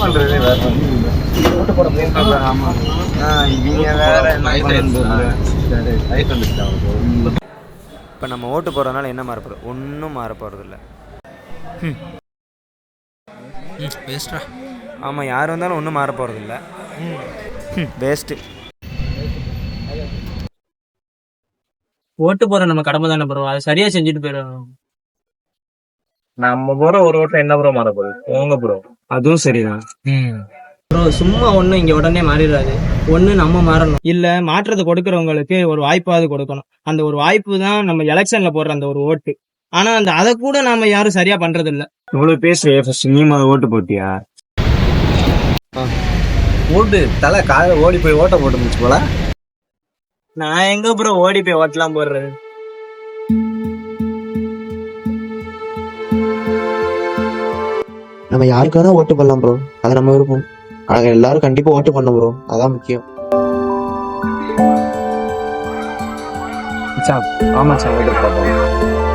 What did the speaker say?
பண்றது வேற. ஆமா. இவங்க வந்துட்டாங்க. இப்போ நம்ம ஓட்டு போடுறதுனால என்ன மாறப்போகுது ஒன்றும் மாற போகிறதில்ல வேஸ்ட்ரா ஆமாம் யார் வந்தாலும் ஒன்றும் மாற போகிறதில்ல வேஸ்ட்டு ஓட்டு போற நம்ம கடமை தானே ப்ரோ அதை சரியா செஞ்சுட்டு போயிடணும். நம்ம போற ஒரு ஓட்டம் என்ன ப்ரோ மாற போகுது? போங்க ப்ரோ அதுவும் சரிதான். ப்ரோ சும்மா ஒண்ணு இங்க உடனே மாறிடாது ஒண்ணு நம்ம மாறணும். இல்ல மாற்றத்தை கொடுக்கறவங்களுக்கு ஒரு வாய்ப்பாவது கொடுக்கணும். அந்த ஒரு வாய்ப்பு தான் நம்ம எலெக்ஷன்ல போடுற அந்த ஒரு ஓட்டு. ஆனா அந்த அதை கூட நாம யாரும் சரியா பண்றது இல்ல இவ்வளோ பேசுறியே ஃபர்ஸ்ட் நீ ஓட்டு போட்டியா? ஓட்டு தலை காலையில ஓடி போய் ஓட்ட போட்டு முடிச்சு போல. நான் எங்க ப்ரோ ஓடி போய் ஓட்டலாம் போடுறது? நம்ம யாருக்கு வேணா ஓட்டு பண்ணலாம் ப்ரோ அது நம்ம விருப்பம் நாங்க எல்லாரும் கண்டிப்பா ஓட்டு பண்ணோம் ப்ரோ அதான் முக்கியம். ஆமா சார் ஓட்டு பார்ப்போம்